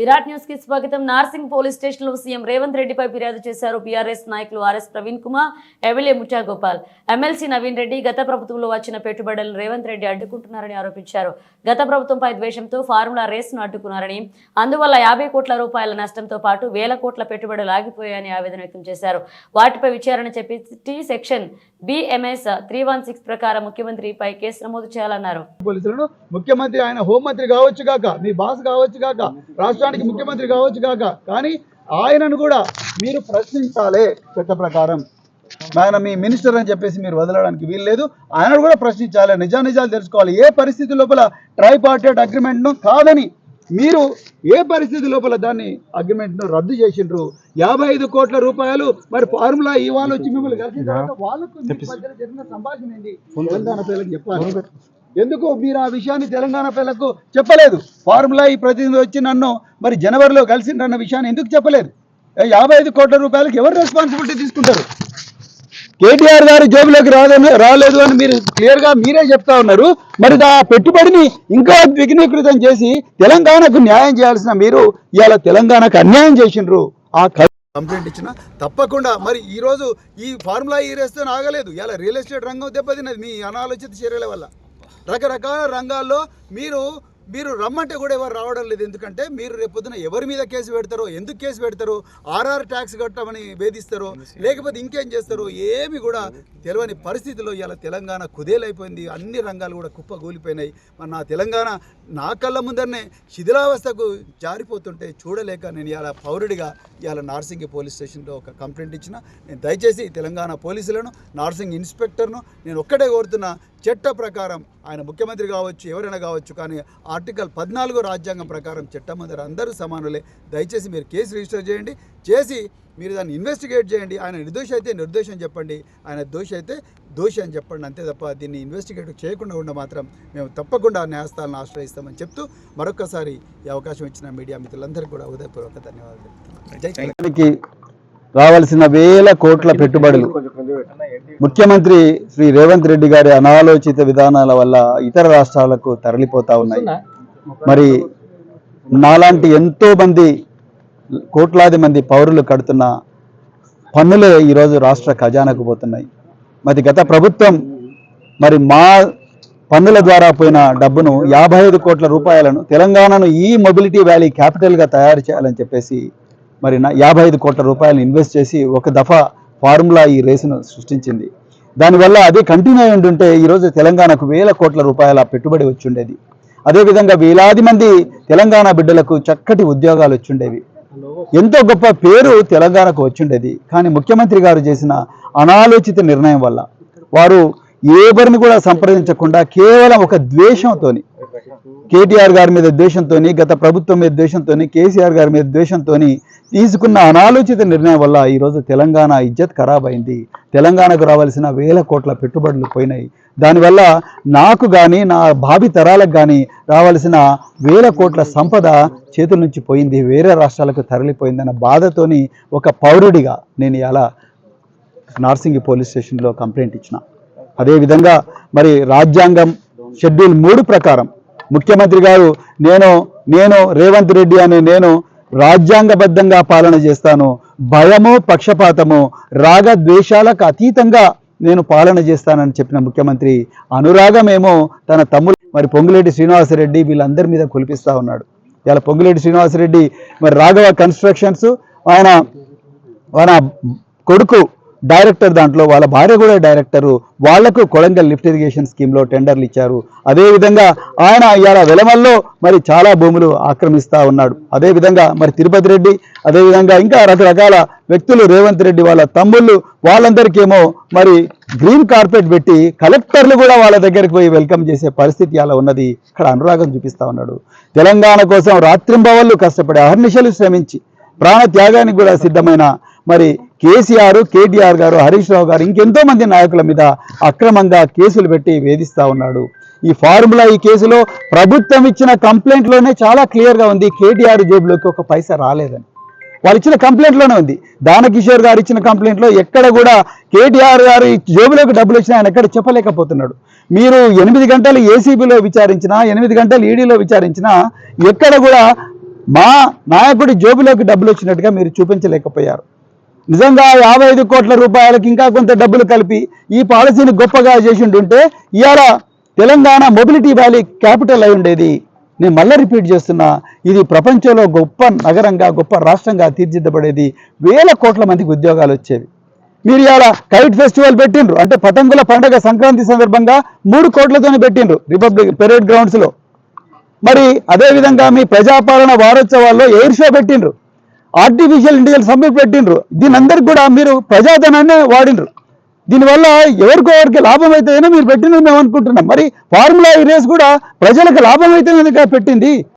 విరాట్ న్యూస్కి స్వాగతం. నార్సింగ్ పోలీస్ స్టేషన్లో సీఎం రేవంత్ రెడ్డిపై ఫిర్యాదు చేశారు బీఆర్ఎస్ నాయకులు ఆర్ఎస్ ప్రవీణ్ కుమార్ ఎమ్మెల్యే ముఠా గోపాల్. ఎమ్మెల్సీ నవీన్ రెడ్డి గత ప్రభుత్వంలో వచ్చిన పెట్టుబడులను రేవంత్ రెడ్డి అడ్డుకుంటున్నారని ఆరోపించారు. గత ప్రభుత్వంపై ద్వేషంతో ఫార్ములా రేస్ను అడ్డుకున్నారని అందువల్ల యాభై కోట్ల రూపాయల నష్టంతో పాటు వేల కోట్ల పెట్టుబడులు ఆగిపోయాయని ఆవేదన వ్యక్తం చేశారు. వాటిపై విచారణ చెప్పి చేపట్టి section BMS three one six ప్రకారం ముఖ్యమంత్రిపై కేసు నమోదు చేయాలన్నారు. ముఖ్యమంత్రి ఆయన హోంమంత్రి కావచ్చు కాక మీ బాస్ కావచ్చు కాక రాష్ట్ర రాష్ట్రానికి ముఖ్యమంత్రి కావచ్చు కాక కానీ ఆయనను కూడా మీరు ప్రశ్నించాలి చట్ట ప్రకారం. ఆయన మీ మినిస్టర్ అని చెప్పేసి మీరు వదలడానికి వీల్లేదు. ఆయనను కూడా ప్రశ్నించాలి. నిజానిజాలు తెలుసుకోవాలి. ఏ పరిస్థితి లోపల ట్రైపార్టెడ్ అగ్రిమెంట్ను కాదని మీరు ఏ పరిస్థితి లోపల దాన్ని అగ్రిమెంట్ను రద్దు చేసిండ్రు? యాభై ఐదు కోట్ల రూపాయలు మరి ఫార్ములా ఇవాళ వచ్చి మిమ్మల్ని తర్వాత వాళ్ళకు జరిగిన సంభాషణ ఏంటి? చెప్పాలి. ఎందుకు మీరు ఆ విషయాన్ని తెలంగాణ ప్రజలకు చెప్పలేదు? ఫార్ములా ఈ ప్రతినిధి వచ్చి నన్ను మరి జనవరిలో కలిసిండ్రన్న విషయాన్ని ఎందుకు చెప్పలేదు? యాభై ఐదు కోట్ల రూపాయలకు ఎవరు రెస్పాన్సిబిలిటీ తీసుకుంటారు? కేటీఆర్ గారు జోబులోకి రాదని రాలేదు అని మీరు క్లియర్గా మీరే చెప్తా ఉన్నారు. మరి ఆ పెట్టుబడిని ఇంకా విఘ్నీకృతం చేసి తెలంగాణకు న్యాయం చేయాల్సిన మీరు ఇవాళ తెలంగాణకు అన్యాయం చేసిండ్రు. ఆ కంప్లైంట్ ఇచ్చిన తప్పకుండా. మరి ఈ రోజు ఈ ఫార్ములా ఈ రేస్తే ఆగలేదు. ఇలా రియల్ ఎస్టేట్ రంగం దెబ్బతిన్నది మీ అనాలోచిత చర్యల వల్ల. రకరకాల రంగాల్లో మీరు మీరు రమ్మంటే కూడా ఎవరు రావడం లేదు. ఎందుకంటే మీరు రేపొద్దున ఎవరి మీద కేసు పెడతారో ఎందుకు కేసు పెడతారో ఆర్ఆర్ ట్యాక్స్ కట్టమని వేధిస్తారో లేకపోతే ఇంకేం చేస్తారో ఏమి కూడా తెలియని పరిస్థితిలో ఇవాళ తెలంగాణ కుదేలైపోయింది. అన్ని రంగాలు కూడా కుప్పగూలిపోయినాయి మరి నా తెలంగాణ నా కళ్ళ ముందరనే శిథిలావస్థకు జారిపోతుంటే చూడలేక నేను ఇలా పౌరుడిగా ఇవాళ నార్సింగి పోలీస్ స్టేషన్లో ఒక కంప్లైంట్ ఇచ్చిన. నేను దయచేసి తెలంగాణ పోలీసులను నార్సింగ్ ఇన్స్పెక్టర్ను నేను ఒక్కటే కోరుతున్నా చట్ట ప్రకారం ఆయన ముఖ్యమంత్రి కావచ్చు ఎవరైనా కావచ్చు కానీ ఆర్టికల్ పద్నాలుగో రాజ్యాంగం ప్రకారం చట్టం అందరూ సమానులే. దయచేసి మీరు కేసు రిజిస్టర్ చేయండి. చేసి మీరు దాన్ని ఇన్వెస్టిగేట్ చేయండి. ఆయన నిర్దోషి అయితే నిర్దోషం చెప్పండి. ఆయన దోషి అయితే దోషి అని చెప్పండి. అంతే తప్ప దీన్ని ఇన్వెస్టిగేట్ చేయకుండా ఉండ మాత్రం మేము తప్పకుండా న్యాయస్థానాలను ఆశ్రయిస్తామని చెప్తూ మరొకసారి ఈ అవకాశం ఇచ్చిన మీడియా మిత్రులందరికీ కూడా ఉదయపూర్వక ధన్యవాదాలు. రావాల్సిన వేల కోట్ల పెట్టుబడులు. ముఖ్యమంత్రి శ్రీ రేవంత్ రెడ్డి గారి అనాలోచిత విధానాల వల్ల ఇతర రాష్ట్రాలకు తరలిపోతా ఉన్నాయి. మరి నాలాంటి ఎంతో మంది కోట్లాది మంది పౌరులు కడుతున్న పన్నులే ఈరోజు రాష్ట్ర ఖజానాకు పోతున్నాయి. మరి గత ప్రభుత్వం మరి మా పన్నుల ద్వారా పోయిన డబ్బును యాభై ఐదు కోట్ల రూపాయలను తెలంగాణను ఈ మొబిలిటీ వ్యాలీ క్యాపిటల్గా తయారు చేయాలని చెప్పేసి మరి నా యాభై ఐదు కోట్ల రూపాయలు ఇన్వెస్ట్ చేసి ఒక దఫా ఫార్ములా ఈ రేసును సృష్టించింది. దానివల్ల అది కంటిన్యూ అయి ఉంటుంటే ఈరోజు తెలంగాణకు వేల కోట్ల రూపాయల పెట్టుబడి వచ్చి ఉండేది అదేవిధంగా వేలాది మంది తెలంగాణ బిడ్డలకు చక్కటి ఉద్యోగాలు వచ్చుండేవి. ఎంతో గొప్ప పేరు తెలంగాణకు వచ్చిండేది. కానీ ముఖ్యమంత్రి గారు చేసిన అనాలోచిత నిర్ణయం వల్ల వారు ఎవరిని కూడా సంప్రదించకుండా కేవలం ఒక ద్వేషంతోని కేటీఆర్ గారి మీద ద్వేషంతో గత ప్రభుత్వం మీద ద్వేషంతో కేసీఆర్ గారి మీద ద్వేషంతో తీసుకున్న అనాలోచిత నిర్ణయం వల్ల ఈరోజు తెలంగాణ ఇజ్జత్ ఖరాబ్ అయింది. తెలంగాణకు రావాల్సిన వేల కోట్ల పెట్టుబడులు పోయినాయి. దానివల్ల నాకు కానీ నా భావి తరాలకు కానీ రావాల్సిన వేల కోట్ల సంపద చేతుల నుంచి పోయింది. వేరే రాష్ట్రాలకు తరలిపోయిందన్న బాధతోని ఒక పౌరుడిగా నేను ఇలా నార్సింగి పోలీస్ స్టేషన్లో కంప్లైంట్ ఇచ్చిన. అదేవిధంగా మరి రాజ్యాంగం షెడ్యూల్ మూడు ప్రకారం ముఖ్యమంత్రి గారు నేను నేను రేవంత్ రెడ్డి అనే నేను రాజ్యాంగబద్ధంగా పాలన చేస్తాను. భయము పక్షపాతము రాగ ద్వేషాలకు అతీతంగా నేను పాలన చేస్తానని చెప్పిన ముఖ్యమంత్రి అనురాగమేమో తన తమ్ముడు మరి పొంగులేటి శ్రీనివాసరెడ్డి వీళ్ళందరి మీద కులిపిస్తూ ఉన్నాడు. ఇలా పొంగులేటి శ్రీనివాసరెడ్డి మరి రాఘవ కన్స్ట్రక్షన్స్ ఆయన ఆయన కొడుకు డైరెక్టర్ దాంట్లో వాళ్ళ భార్య కూడా డైరెక్టరు. వాళ్ళకు కొడంగల్ లిఫ్ట్ ఇరిగేషన్ స్కీమ్లో టెండర్లు ఇచ్చారు. అదేవిధంగా ఆయన ఇవాళ వెలమల్లో మరి చాలా భూములు ఆక్రమిస్తూ ఉన్నాడు. అదేవిధంగా మరి తిరుపతి రెడ్డి అదేవిధంగా ఇంకా రకరకాల వ్యక్తులు రేవంత్ రెడ్డి వాళ్ళ తమ్ముళ్ళు వాళ్ళందరికేమో మరి గ్రీన్ కార్పెట్ పెట్టి కలెక్టర్లు కూడా వాళ్ళ దగ్గరికి పోయి వెల్కమ్ చేసే పరిస్థితి అలా ఉన్నది. ఇక్కడ అనురాగం చూపిస్తా ఉన్నాడు. తెలంగాణ కోసం రాత్రింబవళ్ళు కష్టపడి అహర్నిశలు శ్రమించి ప్రాణ త్యాగానికి కూడా సిద్ధమైన మరి కేసీఆర్ కేటీఆర్ గారు హరీష్ రావు గారు ఇంకెంతో మంది నాయకుల మీద అక్రమంగా కేసులు పెట్టి వేధిస్తా ఉన్నాడు. ఈ ఫార్ములా ఈ కేసులో ప్రభుత్వం ఇచ్చిన కంప్లైంట్లోనే చాలా క్లియర్గా ఉంది. కేటీఆర్ జేబులోకి ఒక పైసా రాలేదని. వాళ్ళు ఇచ్చిన కంప్లైంట్లోనే ఉంది. దానకిషోర్ గారు ఇచ్చిన కంప్లైంట్లో ఎక్కడ కూడా కేటీఆర్ గారు జేబులోకి డబ్బులు వచ్చినా ఆయన ఎక్కడ చెప్పలేకపోతున్నాడు. మీరు ఎనిమిది గంటలు ఏసీబీలో విచారించినా ఎనిమిది గంటలు ఈడీలో విచారించినా ఎక్కడ కూడా మా నాయకుడి జోబులోకి డబ్బులు వచ్చినట్టుగా మీరు చూపించలేకపోయారు. నిజంగా యాభై ఐదు కోట్ల రూపాయలకి ఇంకా కొంత డబ్బులు కలిపి ఈ పాలసీని గొప్పగా చేసిండుంటే ఇవాళ తెలంగాణ మొబిలిటీ వ్యాలీ క్యాపిటల్ అయి ఉండేది. నేను మళ్ళీ రిపీట్ చేస్తున్నా ఇది ప్రపంచంలో గొప్ప నగరంగా గొప్ప రాష్ట్రంగా తీర్చిదిద్దబడేది వేల కోట్ల మందికి ఉద్యోగాలు వచ్చేవి. మీరు ఇవాళ కైట్ ఫెస్టివల్ పెట్టిండ్రు అంటే పతంగుల పండుగ సంక్రాంతి సందర్భంగా మూడు కోట్లతోనే పెట్టిండ్రు రిపబ్లిక్ పెరేడ్ గ్రౌండ్స్లో. మరి అదేవిధంగా మీ ప్రజాపాలన వారోత్సవాల్లో ఎయిర్ షో పెట్టిండ్రు. ఆర్టిఫిషియల్ ఇంటెలిజెన్స్ సమ్మె పెట్టిండ్రు. దీని అందరికి కూడా మీరు ప్రజాధనాన్ని వాడిండ్రు దీనివల్ల ఎవరికో ఎవరికి లాభం అయితేనే మీరు పెట్టినది మేము అనుకుంటున్నాం. మరి ఫార్ములా ఈ రేస్ కూడా ప్రజలకు లాభం అయితేనే పెట్టింది?